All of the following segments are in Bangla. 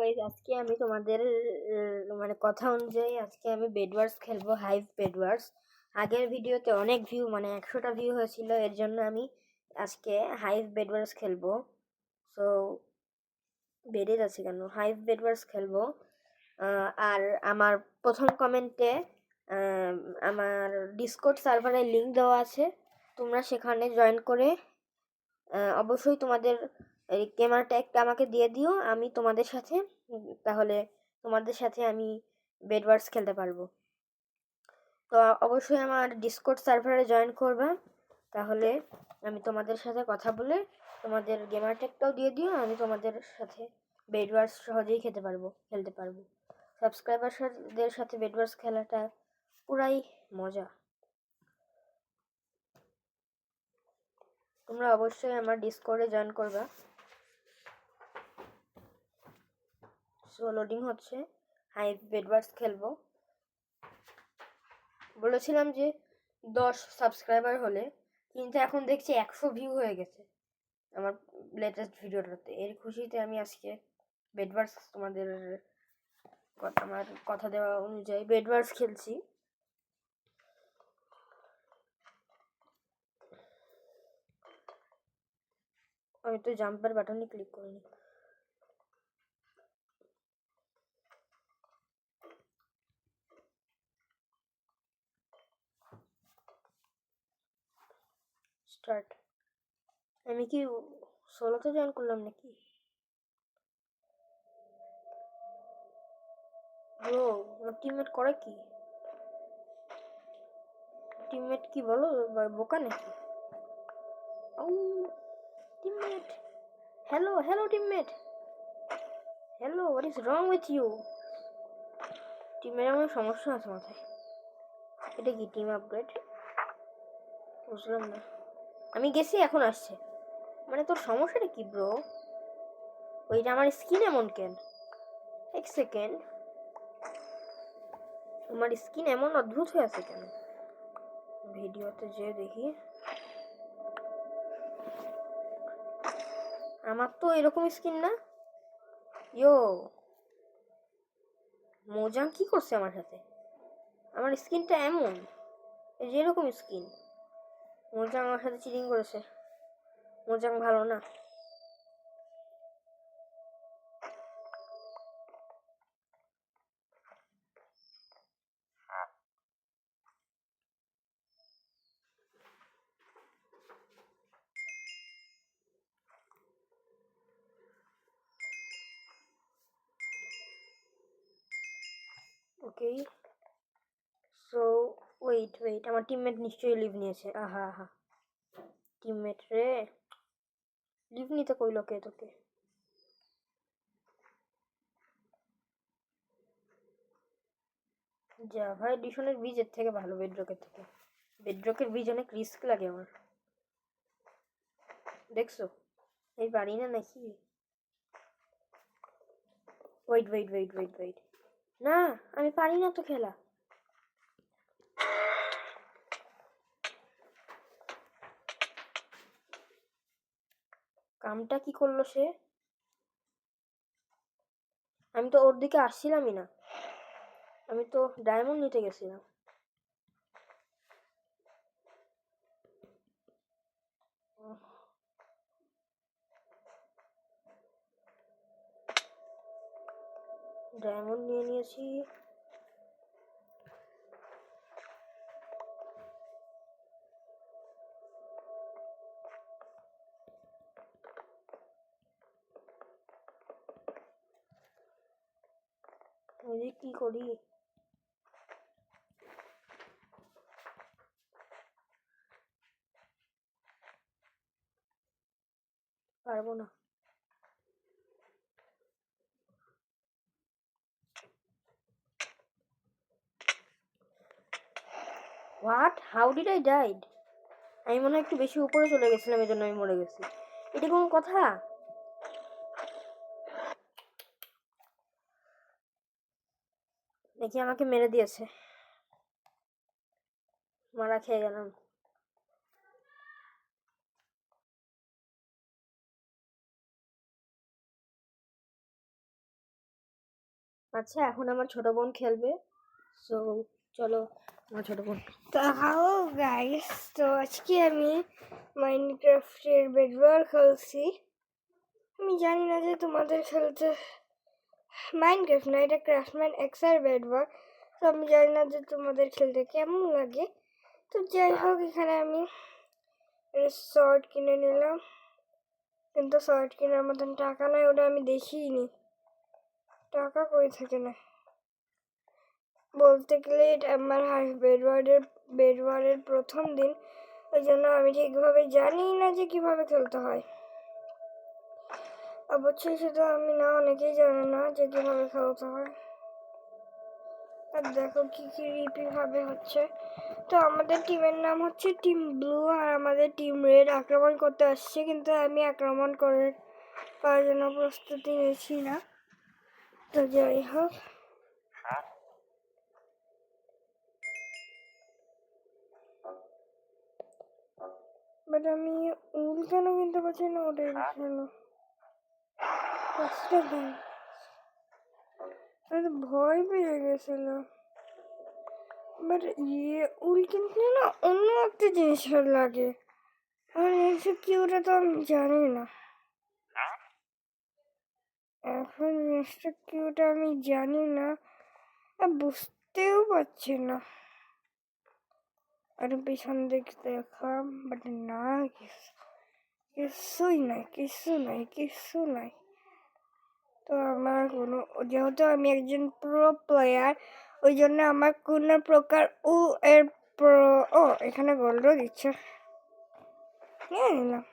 গাইজ আজকে আমি তোমাদের মানে কথা অনুযায়ী আজকে আমি বেডওয়ার্স খেলব হাইভ বেডওয়ার্স আগের ভিডিওতে অনেক ভিউ মানে একশোটা ভিউ হয়েছিল, এর জন্য আমি আজকে হাইভ বেডওয়ার্স খেলব। সো বেড়ে যাচ্ছে কেন? হাইভ বেডওয়ার্স খেলব। আর আমার প্রথম কমেন্টে আমার ডিসকোড সার্ভারের লিঙ্ক দেওয়া আছে, তোমরা সেখানে জয়েন করে অবশ্যই তোমাদের এই গেমার ট্যাগটা আমাকে দিয়ে দিও, আমি তোমাদের সাথে তাহলে তোমাদের সাথে আমি বেডওয়ার্স খেলতে পারব। তো অবশ্যই আমার ডিসকোড সার্ভারে জয়েন করবা, তাহলে আমি তোমাদের সাথে কথা বলে তোমাদের গেমার ট্যাগটাও দিয়ে দিও, আমি তোমাদের সাথে বেডওয়ার্স সহজেই খেতে পারব, খেলতে পারব। সাবস্ক্রাইবারদের সাথে বেডওয়ার্স খেলাটা পুরাই মজা। তোমরা অবশ্যই আমার ডিসকর্ডে জয়েন করবা। সো লোডিং হচ্ছে। হাই বেডওয়ার্স খেলব। বলেছিলাম যে দশ সাবস্ক্রাইবার হলে কিন্তু এখন দেখছি একশো ভিউ হয়ে গেছে আমার লেটেস্ট ভিডিওটাতে। এর খুশিতে আমি আজকে বেডওয়ার্স তোমাদের আমার কথা দেওয়া অনুযায়ী বেডওয়ার্স খেলছি। আমি তো জাম্পার বাটনে ক্লিক করিনি। স্টার্ট আমি কি ষোলোতে জয়েন করলাম নাকি? ব্রো আমার টিমমেট করে কি? টিমমেট কি বলো? বোকা নাকি? ও teammate hello hello teammate hello what is wrong with you টিমের আমার সমস্যা আছে মাথায়। এটা কি টিম আপগ্রেড বুঝলাম না। আমি গেছি, এখন আসছে। মানে তোর সমস্যাটা কি ব্রো ওইটা আমার স্কিন এমন কেন? এক সেকেন্ড তোমার স্কিন এমন অদ্ভুত হয়ে আছে কেন? ভিডিওতে যে দেখি। আমার তো এরকম স্কিন না। ইয়ো মোজাং কি করছে আমার সাথে? আমার স্কিনটা এমন এই যে এরকম স্কিন মোজাং আমার সাথে চিটিং করেছে। মোজাং ভালো না। সো ওয়েট ওয়েট আমার টিমমেট নিশ্চয়ই লিভ নিয়েছে। আহা আহা। টিমমেট রে। লিভ নিতে কইলো কে তোকে? জাভা এডিশনের বীজ এর থেকে ভালো বেডরকের থেকে। বেডরকের বীজ অনেক রিস্ক লাগে আমার। দেখছ? এই পারি না নাকি? Wait wait wait wait wait না, আমি পারি না তো খেলা। কামটা কি করল সে? আমি তো ওর দিকে আসছিলামই না। আমি তো ডায়মন্ড নিতে গেছিলাম। ডায়মন্ড নিয়ে নিয়েছি। কি করি? পারব না। What how did I died আমি মনে হয় একটু বেশি উপরে চলে গেছিলাম এই জন্য আমি মরে গেছি। এটা কোনো কথা? দেখি আমাকে মেরে দিয়েছে। মারা খেয়ে গেলাম। আচ্ছা এখন আমার ছোট বোন খেলবে। সো চলো আমার ছোট বোন। হাও গাইস তো আজকে আমি মাইন্ড মাইনক্রাফটের বেডওয়ার খেলছি। আমি জানি না যে তোমাদের খেলতে মাইনক্রাফট না এটা ক্রাফটম্যান এক্সার বেডওয়ার তো আমি জানি না যে তোমাদের খেলতে কেমন লাগে। তো যাই হোক, এখানে আমি শর্ট কিনে নিলাম। কিন্তু শর্ট কেনার মতন টাকা নাই, ওটা আমি দেখিনি টাকা কই থাকে না বলতে গেলে এটা আমার বেডওয়ার্ডের বেডওয়ার্ডের প্রথম দিন। ওই জন্য আমি ঠিকভাবে জানি না যে কীভাবে খেলতে হয়। অবশ্যই শুধু আমি না অনেকেই জানে না যে কীভাবে খেলতে হয়। আর দেখো কী কী রিপি ভাবে হচ্ছে। তো আমাদের টিমের নাম হচ্ছে টিম ব্লু আর আমাদের টিম রেড আক্রমণ করতে আসছে কিন্তু আমি আক্রমণ করে করার জন্য প্রস্তুতি নিয়েছি না। তো যাই হোক। বাট আমি উল কেন কিনতে পারছি না? ওটাই কেন পাঁচটা দাম আমি ভয় পেয়ে গেছিল বাট ইয়ে উল কিনতে না অন্য একটা জিনিস লাগে। আর এসব কি ওটা তো আমি জানি না। এখন জিনিসটা কি ওটা আমি জানি না। বুঝতেও পারছি না। আর পিছন দিক দেখলাম বাট না, কিছু কিছুই নাই কিছু নাই কিছু নাই। তো আমার কোনো, যেহেতু আমি একজন প্রো প্লেয়ার ওই জন্য আমার কোনো প্রকার ও এর প্রো ও, এখানে গোল্ডও দিচ্ছে। নিয়ে নিলাম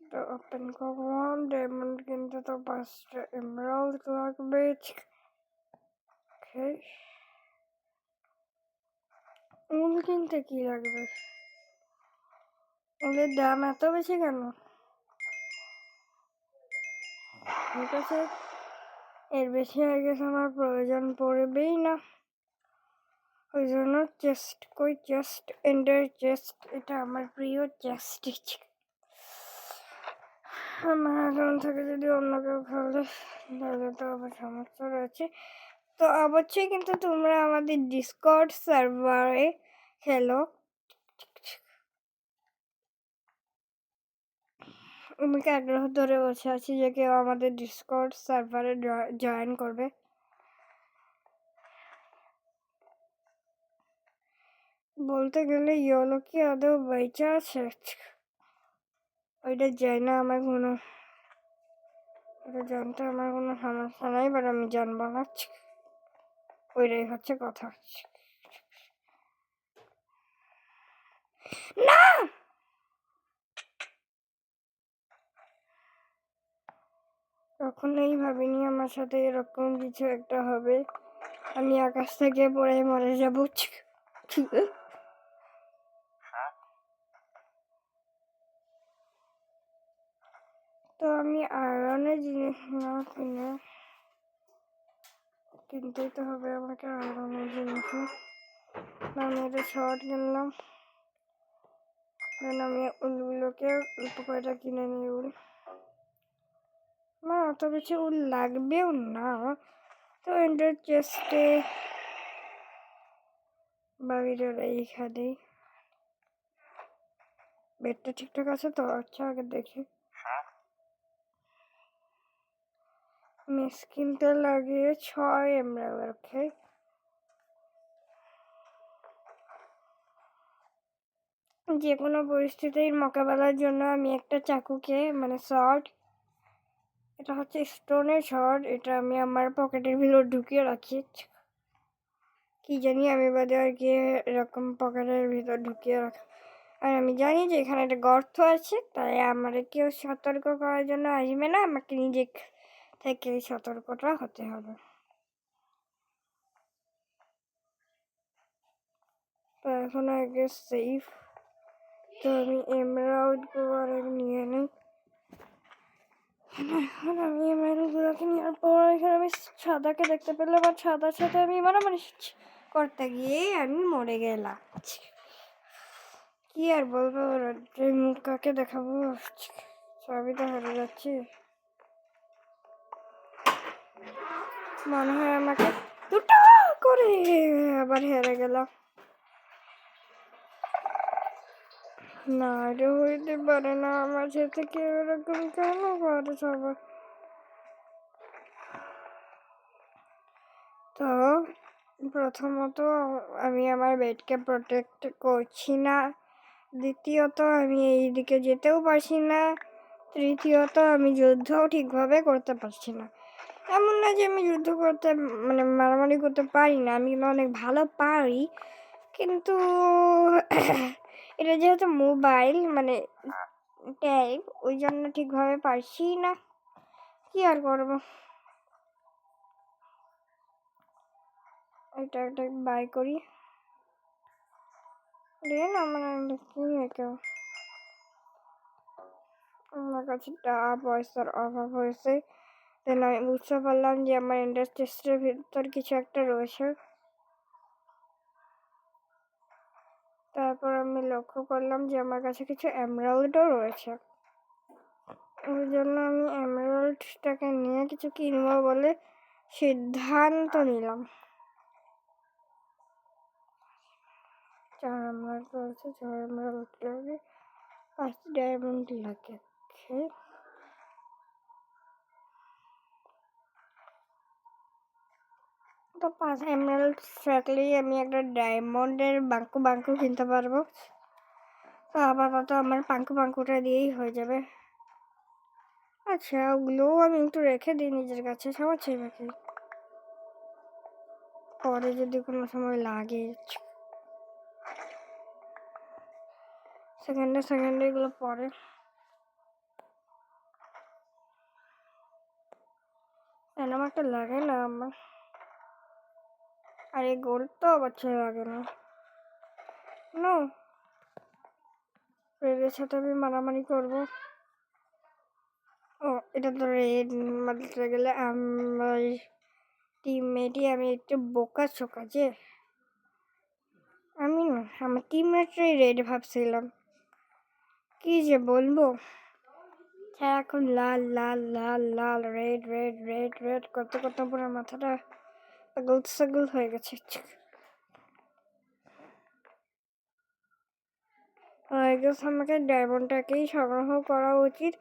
তো ওপেন করলাম ডায়মন্ড কিনতে তো পাঁচটা এমরাল্ড লাগবে। ওকে উল কিনতে কি লাগবে? উলের দাম এত বেশি কেন? ঠিক আছে, এর বেশি হয়ে গেছে আমার প্রয়োজন পড়বেই না। ওই জন্য চেস্ট কই চেস্ট এন্ডার চেস্ট এটা আমার প্রিয় চেস্ট আমার অ্যাকাউন্ট থেকে যদি অন্য কেউ খেলে, তাহলে তো আবার সমস্যা রয়েছে। তো অবশ্যই কিন্তু তোমরা আমাদের ডিসকর্ড সার্ভারে খেলো। আমি কি আগ্রহ ধরে বসে আছি যে কেউ আমাদের ডিসকর্ড সার্ভারে জয়েন করবে। বলতে গেলে ইয়োলো কি আদৌ বেঁচে আছে? ওইটা যাই না, আমার কোনো ওটা জানতে আমার কোনো সমস্যা নাই বাট আমি জানব না। ওইটাই হচ্ছে কথা। না! কখনোই ভাবিনি আমার সাথে এরকম কিছু একটা হবে। আমি আকাশ থেকে পড়ে মরে যাব। ঠিক তো আমি আয়রনের জিনিস না কিনে কিনতেই তো হবে আমাকে আয়রনের জিনিস। আমি এটা শর্ট কিনলাম। দেন আমি উলগুলোকে অল্প কয়টা কিনে নিই উল। আমার অত বেশি উল লাগবেও না। তো এন্টার চেস্টে বাইরের এইখানেই। বেডটা ঠিকঠাক আছে তো? আচ্ছা আগে দেখি। মিসকিনটা লাগিয়ে ছয় এমরাল, ওকে? যে কোনো পরিস্থিতির মোকাবেলার জন্য আমি একটা চাকুকে মানে শর্ট, এটা হচ্ছে স্টোনের শর্ট, এটা আমি আমার পকেটের ভিতর ঢুকিয়ে রাখি। কি জানি আমি বাদে আর কি এরকম পকেটের ভিতর ঢুকিয়ে রাখি, আর আমি জানি যে এখানে একটা গর্ত আছে, তাই আমার কেউ সতর্ক করার জন্য আসবে না, আমাকে নিজে থেকে সতর্কটা হতে হবে। তো এখন আগে সেফ তো আমি এমরাউডগুলো নিয়ে নিই। এখন আমি এমরাউড গুলোকে নেওয়ার পর এখানে আমি সাদাকে দেখতে পেলাম আর সাদার সাথে আমি মারামারি করতে গিয়ে আমি মরে গেলাম। কি আর বলব মুখ কাকে দেখাবো? সবই তো হেরে যাচ্ছি। মনে হয় আমাকে দুটো করে আবার হেরে গেলাম না, এটা হইতে পারে না, আমার সাথে কেউ এরকম কেন করে সবাই? তো, প্রথমত আমি আমার বেডকে প্রোটেক্ট করছি না। দ্বিতীয়ত, আমি এই দিকে যেতেও পারছি না। তৃতীয়ত, আমি যুদ্ধও ঠিকভাবে করতে পারছি না। এমন না যে আমি যুদ্ধ করতে মানে মারামারি করতে পারি না, আমি অনেক ভালো পারি। কিন্তু এটা যেহেতু মোবাইল মানে ট্যাব ওই জন্য ঠিকভাবে পারছি না। কি আর করব? এটা একটা বাই করি। রে না কি কেউ আমার কাছে টাকা পয়সার অভাব হয়েছে। দেন আমি বুঝতে পারলাম যে আমার ইন্ডাস্ট্রিজের ভিতর কিছু একটা রয়েছে। তারপর আমি লক্ষ্য করলাম যে আমার কাছে কিছু এমরাল্ডও রয়েছে। ওই জন্য আমি এমরাল্ডটাকে নিয়ে কিছু কিনবো বলে সিদ্ধান্ত নিলাম। চার রয়েছে, চার এমরাল্ড লাগে পাঁচ ডায়মন্ড লাগে তো পাঁচ এমরাল্ড থাকলেই আমি একটা ডায়মন্ডের বাঙ্কু বাঙ্কু কিনতে পারব। তো আপাতত আমার পাঙ্কু বাঙ্কুটা দিয়েই হয়ে যাবে। আচ্ছা ওগুলোও আমি একটু রেখে দিই নিজের কাছে সমস্যা নাকি পরে যদি কোনো সময় লাগে। সেকেন্ডে সেকেন্ডে এগুলো পরে। এরকম একটা লাগে না আমার? আর গোল্ড তো অবশ্যই লাগে না। নো। রেডের সাথে আমি মারামারি করব। ও, এটা তো রেড মারতে গেলে আমার টিমমেটই আমি একটু বোকা চোকা যে। আমি না, আমার টিমমেটরাই রেড ভাবছিলাম। কি যে বলব? হ্যাঁ এখন লাল লাল লাল লাল, রেড রেড রেড রেড করতে করতে পুরো মাথাটা পাগল সাগল হয়ে গেছে আই গেস আমাকে ডায়মন্ডটাকেই সংগ্রহ করা উচিত।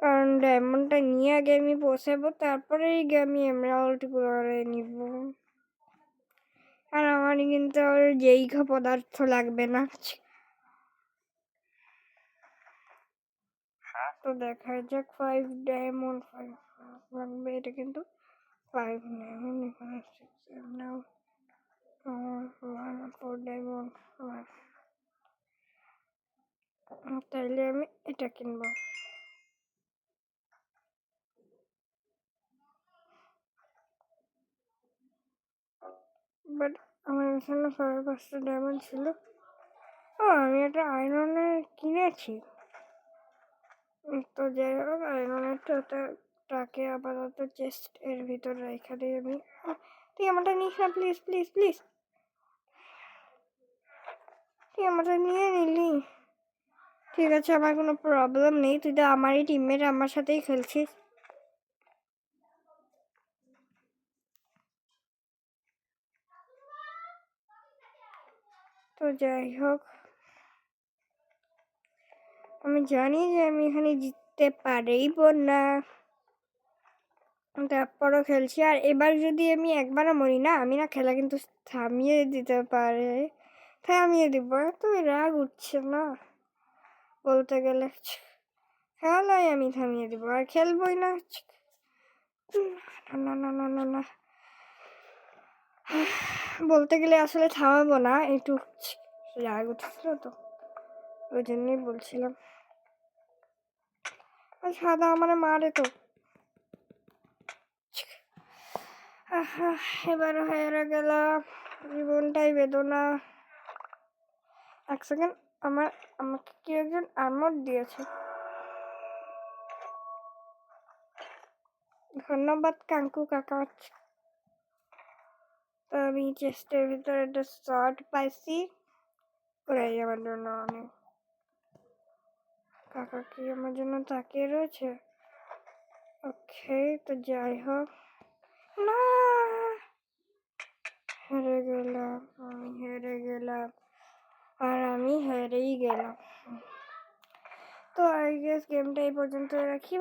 কারণ ডায়মন্ডটা নিয়ে আগে আমি পৌঁছাবো তারপরে এই আমি এমরাল্ড করে নিব। আর আমার কিন্তু আর যেই পদার্থ লাগবে না তো দেখা যাক ফাইভ ডায়মন্ড ফাইভ লাগবে এটা কিন্তু ডায়মন্ড এখানে six now one four diamond তাইলে আমি এটা কিনবো বাট আমার এখানে সাড়ে পাঁচটা ডায়মন্ড ছিল ও আমি একটা আয়রনের কিনেছি। তো যাই হোক আয়রনেরটা টাকে আপাতত চেস্ট এর ভিতর রেখে দিই আমি তুই আমারটা নিস না প্লিজ প্লিজ প্লিজ তুই আমারটা নিয়ে নিলি। ঠিক আছে, আমার কোনো প্রবলেম নেই, তুই তো আমারই টিমমেট আমার সাথেই খেলছিস। তো যাই হোক, আমি জানি যে আমি এখানে জিততে পারিব না। তারপরও খেলছি। আর এবার যদি আমি একবারও মরি না, আমি না খেলা কিন্তু থামিয়ে দিতে পারে। থামিয়ে দিব, এত রাগ উঠছে না। বলতে গেলে খেলাই আমি থামিয়ে দিব, আর খেলবই না। না না না না না বলতে গেলে আসলে থামাবো না, একটু রাগ উঠেছিল তো, ওই জন্যই বলছিলাম। সাদা আমার মারে তো। এবার হয়ে গেলাম। জীবনটাই বেদনা। এক সেকেন্ড আমার, আমাকে কেউ একজন আর্মর দিয়েছে? ধন্যবাদ কাঙ্কু কাকা। তো আমি চেস্টের ভিতরে একটা শর্ট পাইছি। করে আমার জন্য অনেক কাকা কি আমার জন্য তাকিয়ে রয়েছে? ওকে তো যাই হোক। না হেরে গেলাম, আমি হেরে গেলাম, আর আমি হেরেই গেলাম। তো আই গেস গেমটা এই পর্যন্ত রাখি।